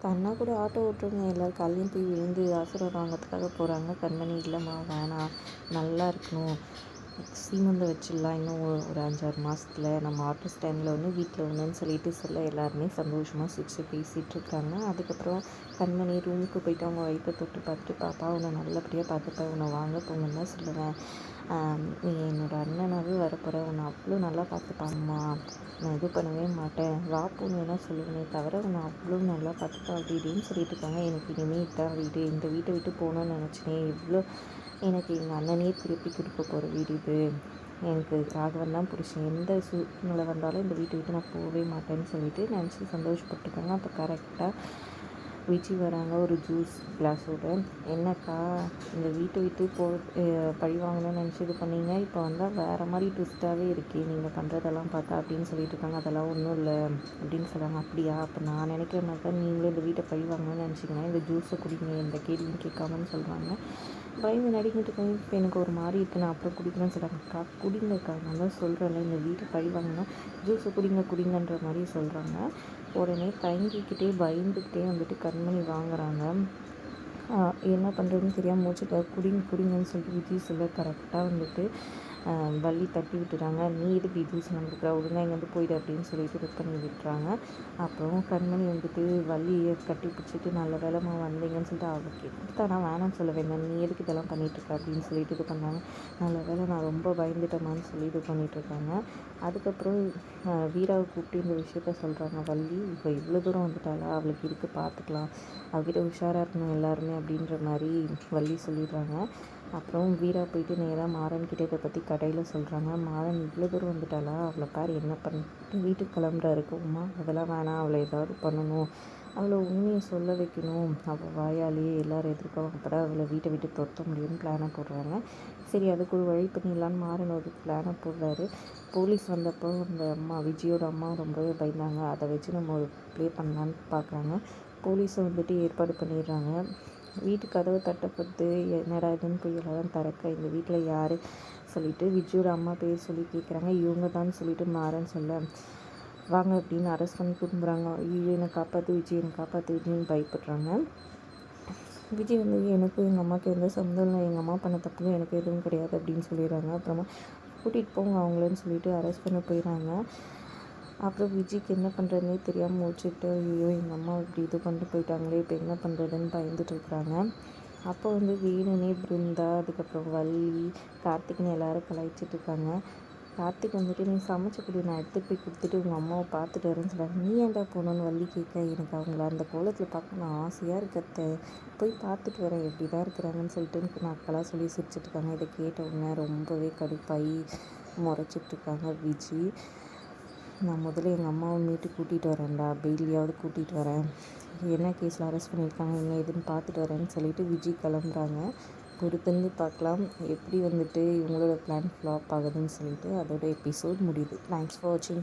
அண்ணா கூட ஆட்டோ ஓட்டுறவங்க எல்லோரும் காலையும் போய் விழுந்து ஆசீர்வாதம் வாங்கிறதுக்காக போகிறாங்க கண்மணி இல்லைம்மா வேணாம். நல்லா இருக்கணும். சீமந்தம் வச்சிடலாம் இன்னும் ஒரு அஞ்சாறு மாதத்துல நம்ம ஆட்டோ ஸ்டாண்டில் வந்து வீட்டில் ஒன்றுன்னு சொல்லிட்டு சொல்ல எல்லாருமே சந்தோஷமாக சிரிச்சு பேசிகிட்டு இருக்காங்க. அதுக்கப்புறம் கண்மணி ரூமுக்கு போயிட்டு அவங்க ஒய்ஃபை தொட்டு பார்த்துட்டு பாப்பா உன்னை நல்லபடியாக பார்த்துப்பேன் உன்னை வாங்க போங்கன்னு தான் சொல்லுவேன். நீ என்னோடய அண்ணனாகவே வரப்போகிற உன்னை அவ்வளோ நல்லா பார்த்துப்பாம்மா நான் இது பண்ணவே மாட்டேன். வா போன்னு வேணால் சொல்லுவேனே தவிர உன்னை அவ்வளோ நல்லா பார்த்துப்பா அப்படி இப்படின்னு சொல்லிட்டு இருக்காங்க. எனக்கு இனிமேல் இதுதான் வீடு. இந்த வீட்டை விட்டு போகணுன்னு நினச்சினேன் இவ்வளோ எனக்கு எங்கள் அண்ணனே திருப்பி கொடுக்க போகிற வீடு. எனக்கு எனக்கு ராகவன் தான் பிடிச்சேன் எந்த சூழ்நிலை வந்தாலும் இந்த வீட்டை விட்டு நான் போகவே மாட்டேன்னு சொல்லிட்டு நினச்சி சந்தோஷப்பட்டுருக்காங்க. அப்போ கரெக்டாக விஜி வராங்க. ஒரு ஜூஸ் கிளாஸோட என்னக்கா இந்த வீட்டை விட்டு போ பழி வாங்கணும்னு நினச்சி இது பண்ணீங்க. இப்போ வந்தால் வேறு மாதிரி ட்விஸ்ட்டாகவே இருக்கே. நீங்கள் பண்ணுறதெல்லாம் பார்த்தா அப்படின்னு சொல்லிட்டு இருக்காங்க. அதெல்லாம் ஒன்றும் இல்லை அப்படின்னு சொல்கிறாங்க அப்படியா? அப்போ நான் நினைக்கிற மாதிரி தான் நீங்களே இந்த வீட்டை பழி வாங்கணும்னு நினச்சிங்கன்னா இந்த ஜூஸை குடிங்க. எந்த கேள்வியும் கேட்காமன்னு சொல்கிறாங்க பயந்து நடிக்கிட்டு இருக்கோம் இப்போ எனக்கு ஒரு மாதிரி இருக்குது நான் அப்புறம் குடிக்கணும்னு சொல்கிறாங்க குடிங்கக்கா நான் தான் சொல்கிறேன்ல இந்த வீட்டை பழி வாங்கினா ஜூஸை குடிங்க குடிங்கன்ற மாதிரி சொல்கிறாங்க உடனே தயங்கிக்கிட்டே பயந்துக்கிட்டே வந்துட்டு கண்மணி வாங்குறாங்க. என்ன பண்ணுறதுன்னு தெரியாமல் மூச்சுட்டு குடிங்க குடிங்கன்னு சொல்லிட்டு விஜய் சொல்ல கரெக்டாக வந்துட்டு வள்ளி தட்டி விட்டுறாங்க நீ எதுக்கு இது நடந்துக்கிற ஒழுங்காக இங்கேருந்து போயிடு அப்படின்னு சொல்லிட்டு இது பண்ணி விட்டுறாங்க. அப்புறம் கண்மணி வந்துட்டு வள்ளியை கட்டி பிடிச்சிட்டு நல்ல வேலைமா வந்தீங்கன்னு சொல்லிட்டு அவள் கேட்டா நான் வேணாம்னு சொல்ல வேண்டாம் நீ எதுக்கு இதெல்லாம் பண்ணிகிட்ருக்க அப்படின்னு சொல்லிட்டு இது பண்ணாங்க. நல்ல வேலை நான் ரொம்ப பயந்துட்டேமான்னு சொல்லி இது பண்ணிகிட்ருக்காங்க அதுக்கப்புறம் வீராவை கூப்பிட்டு இந்த விஷயத்த சொல்கிறாங்க வள்ளி இப்போ இவ்வளோ தூரம் வந்துட்டாளா? அவளுக்கு இருக்குது பார்த்துக்கலாம் அவகிட்ட உஷாராக இருக்கணும் எல்லாருமே அப்படின்னு அப்படின்ற மாதிரி வள்ளி சொல்லிடுறாங்க. அப்புறம் வீரா போயிட்டு நேராக மாறன் கிட்டே இதை பற்றி கடையில் சொல்கிறாங்க மாறன் இவ்வளோ தூரம் வந்துட்டாளா? அவளை பார் என்ன பண்ணிட்டு வீட்டுக்கு கிளம்புறாருக்கு உமா அதெல்லாம் வேணாம். அவளை ஏதாவது பண்ணணும். அவளை உண்மையை சொல்ல வைக்கணும். அவள் வாயாலேயே எல்லோரும் எதிர்க்கவும் அப்போ தான் அவளை வீட்டை விட்டு துரத்த முடியும்னு பிளானை போடுறாங்க. சரி அதுக்கு ஒரு வழி பண்ணிடலான்னு மாறன் ஒரு பிளானை போடுறாரு. போலீஸ் வந்தப்போ அந்த அம்மா விஜயோட அம்மா ரொம்பவே பயந்தாங்க. அதை வச்சு நம்ம ஒரு ப்ளே பண்ணலான்னு பார்க்குறாங்க. போலீஸை வந்துட்டு ஏற்பாடு பண்ணிடுறாங்க. வீட்டு கதவு தட்டப்பட்டு என்னடா இதுன்னு போய் திறக்க இந்த வீட்டில் யார்? சொல்லிவிட்டு விஜயோட அம்மா பேர் சொல்லி கேட்குறாங்க இவங்க தான் சொல்லிவிட்டு மாறன்னு சொல்ல வாங்க அப்படின்னு அரெஸ்ட் பண்ணி கூப்பிட்றாங்க ஐயோ என்னை காப்பாற்று விஜய் என்னை காப்பாற்று விஜய்னு பயப்படுறாங்க. விஜய் வந்து எனக்கும் எங்கள் அம்மாவுக்கு எந்த சம்மந்தம் இல்லை. எங்கள் அம்மா பண்ண தப்புக்கும் எனக்கு எதுவும் கிடையாது அப்படின்னு சொல்லிடுறாங்க. அப்புறமா கூட்டிகிட்டு போங்க அவங்களன்னு சொல்லிட்டு அரெஸ்ட் பண்ண போயிடுறாங்க. அப்புறம் விஜிக்கு என்ன பண்ணுறதுனே தெரியாமல் முடிச்சுட்டு ஐயோ எங்கள் அம்மா இப்படி இது பண்ணிட்டு போயிட்டாங்களே இப்போ என்ன பண்ணுறதுன்னு பயந்துட்டு இருக்கிறாங்க அப்போ வந்து வேணுனே பிருந்தா அதுக்கப்புறம் வள்ளி கார்த்திக்னு எல்லோரும் கலாய்ச்சிட்டு இருக்காங்க. கார்த்திக் வந்துட்டு நீ சமைச்ச கொடு நான் எடுத்துகிட்டு போய் கொடுத்துட்டு உங்கள் அம்மாவை பார்த்துட்டு வரேன்னு சொல்கிறாங்க நீ ஏன்டா போகணுன்னு வள்ளி கேட்க எனக்கு அவங்கள அந்த கோலத்தில் பார்க்கணும் ஆசையாக இருக்கத்த போய் பார்த்துட்டு வரேன். எப்படி தான் இருக்கிறாங்கன்னு சொல்லிட்டு நான் அக்கெல்லாம் சொல்லி சிரிச்சிட்ருக்காங்க இதை கேட்ட உடனே ரொம்பவே கடுப்பாகி முறைச்சிட்ருக்காங்க விஜி நான் முதல்ல எங்கள் அம்மாவை மீட்டு கூட்டிகிட்டு வரேன்டா. பெயிலியாவது கூட்டிகிட்டு வரேன். என்ன கேஸில் அரெஸ்ட் பண்ணியிருக்காங்க என்ன ஏதுன்னு பார்த்துட்டு வரேன்னு சொல்லிட்டு விஜய் கிளம்புறாங்க. பொறுத்திருந்து பார்க்கலாம். எப்படி வந்துட்டு இவங்களோட பிளான் ஃப்ளாப் ஆகுதுன்னு சொல்லிட்டு அதோட எபிசோட் முடியுது. தேங்க்ஸ் ஃபார் வாட்சிங்